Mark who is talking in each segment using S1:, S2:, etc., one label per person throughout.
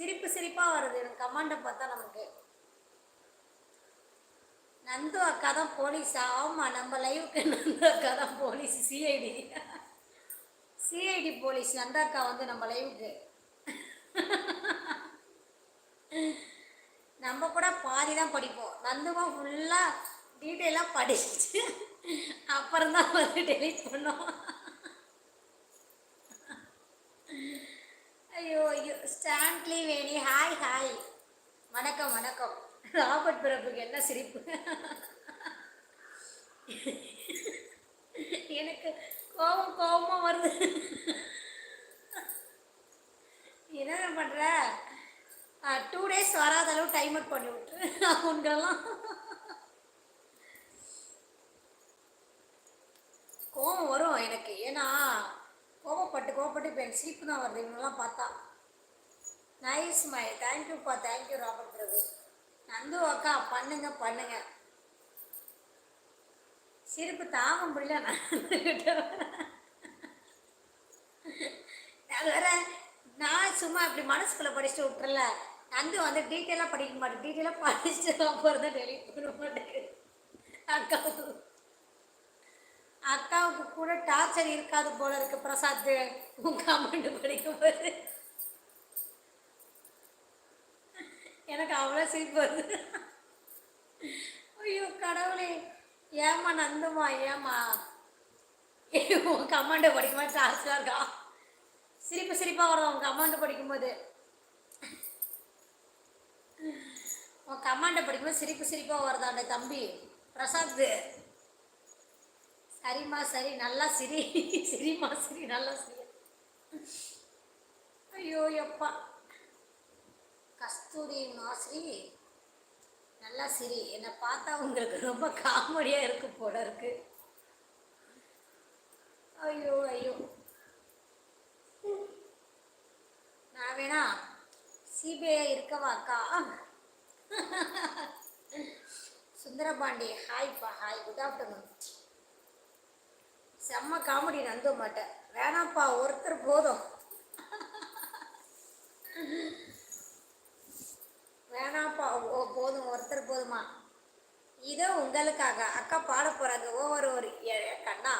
S1: சிரிப்பு சிரிப்பாக வருது. எனக்கு கமாண்டை பார்த்தா நமக்கு. நந்து அக்கா தான் போலீஸா. ஆமாம் நம்ம லைவுக்கு நந்து அக்கா தான் police CID CID police Nanda அக்கா வந்து நம்ம லைவுக்கு. நம்ம கூட பாதி தான் படிப்போம். நந்துமா ஃபுல்லாக டீட்டெயிலாக படிச்சு அப்புறம் தான் வந்து டெலிட் பண்ணோம். ஐயோ ஐயோ ஸ்டான்லி வேணி ஹாய் ஹாய். வணக்கம் வணக்கம். ராபர்ட் பிரபுக்கு என்ன சிரிப்பு? எனக்கு கோபம் கோபமாக வருது. என்ன பண்ணுற டூ டேஸ் வராத அளவு டைம் அவுட் பண்ணி விட்டு அவங்களெல்லாம் கோபம் வரும் எனக்கு. ஏன்னா கோபப்பட்டு கோபப்பட்டு இப்போ எனக்கு சிரிப்பு தான் வருது. இவங்கெல்லாம் பார்த்தா. நைஸ் மை தேங்க்யூப்பா thank you Robert Prabhu Nandu அக்கா பண்ணுங்க பண்ணுங்க. சிரிப்பு தாங்க முடியல. நான் வேற நான் சும்மா இப்படி மனசுக்குள்ளே படிச்சுட்டு விட்டுறல. நந்து வந்து டீட்டெயிலாக படிக்க மாட்டேன். டீட்டெயிலாக படிச்சுட்டு அப்புறம் தான் டெலிட் பண்ண மாட்டேங்குது. அக்கா அக்காவுக்கு கூட டார்ச்சர் இருக்காது போல இருக்கு பிரசாத். உன் கமெண்ட் படிக்கும்போது. எனக்கு அவ்வளோ சிரிப்பு வருது. ஐயோ கடவுளே. ஏமா நந்துமா ஏமா உன் கமாண்டை படிக்கும்போது டார்ச்சராக இருக்கா? சிரிப்பு சிரிப்பாக வரும் உன் கமாண்டை படிக்கும்போது? உன் கமாண்டை படிக்கும்போது சிரிப்பு சிரிப்பாக வருதாண்ட தம்பி? பிரசாத். சரிம்மா சரி. நல்லா சிரி. சிரிம்மா சிரி. நல்லா சிரி. ஐயோ எப்பா. கஸ்தூரி மாஸ்ரி நல்லா சிரி. என்னை பார்த்தா உங்களுக்கு ரொம்ப காமெடியாக இருக்கு போல இருக்கு. ஐயோ ஐயோ. நான் வேணா சிபிஐ இருக்கவா அக்கா? சுந்தரபாண்டி ஹாய்ப்பா ஹாய் குட் ஆஃப்டர்நூன் செம்ம காமெடி நம்ப மாட்டேன் வேணாம்ப்பா ஒருத்தர் போதும். வேணாம்ப்பா ஓ போதும் ஒருத்தர் போதுமா? இதோ உங்களுக்காக. அக்கா பாட போகிறாங்க ஒவ்வொரு ஒரு கண்ணா.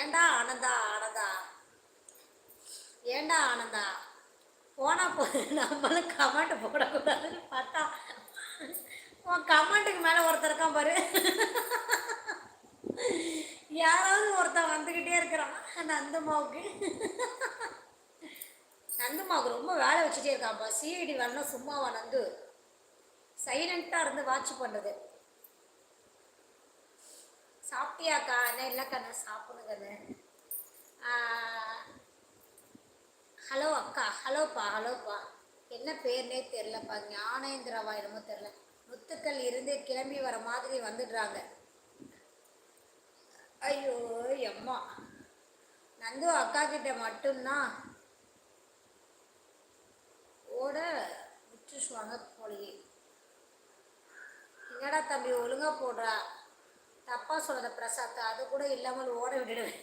S1: ஏண்டா ஆனந்தா ஆனந்தா? ஏண்டா ஆனந்தா? போனா போ நம்மளும் கமெண்ட் போடக்கூடாதுன்னு பார்த்தா உன் கமெண்ட்டுக்கு மேலே ஒருத்தர் இருக்கான் பாரு. வந்துக்கிட்டே அந்த நந்தம்மாவுக்கு. நந்தம்மாவுக்கு ரொம்ப வேலை வச்சுட்டே இருக்கான்ப்பா சிஐடி வரணும் சும்மாவா நந்து. சைலண்ட்டாக இருந்து வாட்ச் பண்ணுறது சாப்பிட்டியாக்கா? என்ன இல்லைக்கா நான் சாப்பிடுங்க ஹலோ அக்கா ஹலோப்பா ஹலோப்பா. என்ன பேர்னே தெரிலப்பா ஞானேந்திராவா என்னமோ தெரில முத்துக்கள் இருந்து கிளம்பி வர மாதிரி வந்துடுறாங்க. ஐயோ எம்மா. நந்து அக்கா கிட்ட மட்டும்தான். ஓட விட்டுருவாங்க போலியே. என்னடா தம்பி ஒழுங்கா போடுறா? தப்பாக சொல்கிற பிரசாத் அது கூட இல்லாமல் ஓட விட்டுடுவேன்.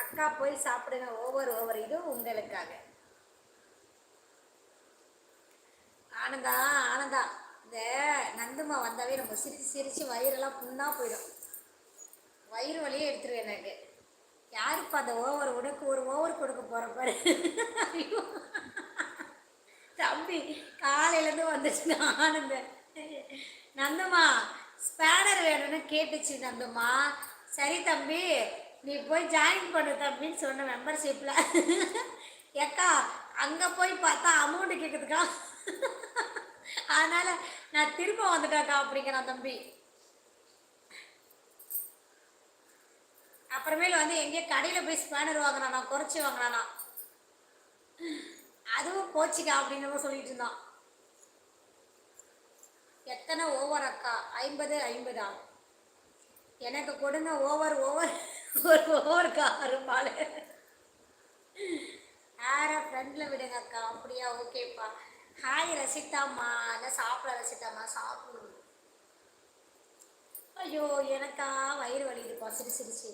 S1: அக்கா போய் சாப்பிடுங்க ஓவர் ஓவர். இது உங்களுக்காக. ஆனந்தா ஆனந்தா. இந்த நந்துமா வந்தாவே நம்ம சிரித்து சிரித்து வயிறெல்லாம் புண்ணா போயிடும். வயிறு வழியே எடுத்துருவேன் எனக்கு. யாருப்பா அந்த ஓவர் உனக்கு ஒரு ஓவர் கொடுக்க போகிற பாரு. தம்பி காலையிலேருந்து வந்துச்சு ஆனந்த நந்தம்மா ஸ்பேனர் வேணும்னு கேட்டுச்சு நந்தம்மா. சரி தம்பி நீ போய் ஜாயின் பண்ணு தம்பின்னு சொன்ன மெம்பர்ஷிப்பில் ஏக்கா அங்கே போய் பார்த்தா அமௌண்ட்டு கேட்குதுக்கா அதனால் நான் திரும்ப வந்துட்டாக்கா அப்படிங்கிறான் தம்பி. அப்புறமேல வந்து எங்கேயோ கடையில் போய் ஸ்பேனர் வாங்கினானா குறைச்சி வாங்கினானா அதுவும் போச்சுக்கா அப்படின்னு சொல்லிட்டு இருந்தான் எத்தனை ஓவர் அக்கா? ஐம்பது ஐம்பதா? எனக்கு கொடுங்க ஓவர் ஓவர் ஒரு ஓவருக்கா அரும்பால் யார ஃப்ரெண்டில் விடுங்க அக்கா? அப்படியா ஓகேப்பா ஹாய் ரசிதாம்மா. அதான் சாப்பிட ரசிதாம்மா? சாப்பிடுங்க ஐயோ எனக்கா வயிறு வலிக்குதுப்பா. சிரி சிரிச்சு.